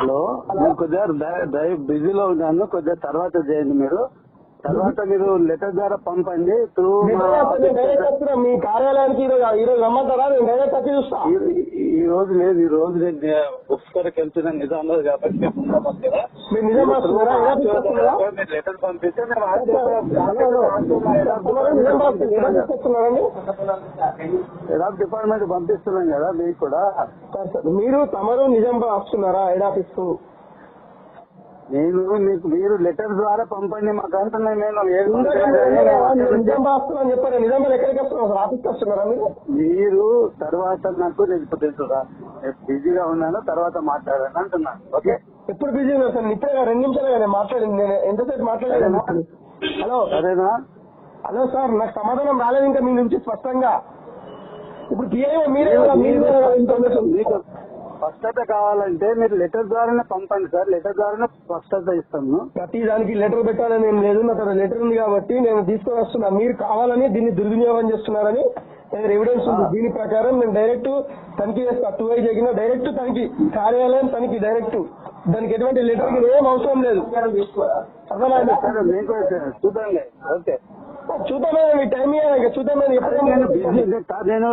Hello? నేను కొద్దిగా dry- drive బిజీలో ఉన్నాను. కొద్దిగా తర్వాత చేయండి మీరు. తర్వాత మీరు లెటర్ ద్వారా పంపండి. త్రూ మీ కార్యాలయానికి ఈరోజు ఈరోజు రమ్మంటారా? నేను డైరెక్ట్ వచ్చి చూస్తా. ఈ రోజు లేదు ఈ రోజు నేను బుక్స్ కొరకు వెళ్తున్నాను నిజాంలో కాబట్టి మేము ఉన్నాం అక్కడ. మీరు నిజం రాస్తున్నారా? ఎలా తీసుకొస్తున్నారా మీరు లెటర్ పంపిస్తే మేము నిజం రాస్తున్నారు ఎలా తీసుకొస్తున్నారండి హెడ్ ఆఫ్ డిపార్ట్మెంట్ పంపిస్తున్నాం కదా మీకు కూడా. మీరు తమరు నిజం రాస్తున్నారా? హెడ్ ఆఫీస్కు నేను మీకు మీరు లెటర్ ద్వారా పంపండి మాకు అంటున్నాను నేను ఏం మీరు నిజం ఎక్కడికి ఆఫీస్కి వస్తున్నారా తర్వాత నాకు నేను తెలుసురా. బిజీగా ఉన్నాను తర్వాత మాట్లాడాను అంటున్నాను ఓకే? ఎప్పుడు బిజీ ఉన్నారు సార్? ఇప్పుడే రెండు నిమిషాలు నేను మాట్లాడింది. నేను ఎంతసేపు మాట్లాడలేదు హలో? సరేనా హలో సార్ నాకు సమాధానం రాలేదు ఇంకా మీ నుంచి స్పష్టంగా. ఇప్పుడు మీరే మీరే ఇన్ఫర్మేషన్ స్పష్టత కావాలంటే మీరు లెటర్ ద్వారానే పంపండి సార్. లెటర్ ద్వారానే స్పష్టత ఇస్తాము. ప్రతి దానికి లెటర్ పెట్టాలని ఏం లేదు. నా దగ్గర లెటర్ ఉంది కాబట్టి నేను తీసుకొని వస్తున్నా. మీరు కావాలని దీన్ని దుర్వినియోగం చేస్తున్నారని ఎవిడెన్స్ ఉంది. దీని ప్రకారం నేను డైరెక్ట్ తనిఖీ చేస్తా. టూ ఐ జరిగిన డైరెక్ట్ తనిఖీ కార్యాలయం తనిఖీ డైరెక్ట్ దానికి ఎటువంటి లెటర్ ఏం అవసరం లేదు. అర్థమైంది? చూద్దాంలే ఓకే. చూద్దామే మీ టైం ఇక చూద్దామే అదే నేను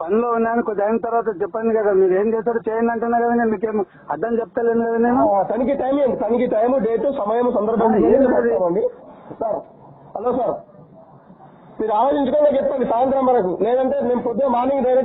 పనిలో ఉన్నాను కొద్ది అయిన తర్వాత చెప్పండి కదా మీరు ఏం చేస్తారో చేయండి అంటున్నా కదా నేను మీకేం అర్థం చెప్తలేను కదా నేను? తనిఖీ టైం ఏంటి? తనిఖీ టైం డేట్ సమయం సందర్భం. Sir hello sir. మీరు ఆలోచించుకోవాలి చెప్పండి సాయంత్రం వరకు. లేదంటే మేము పొద్దున మార్నింగ్ డైరెక్ట్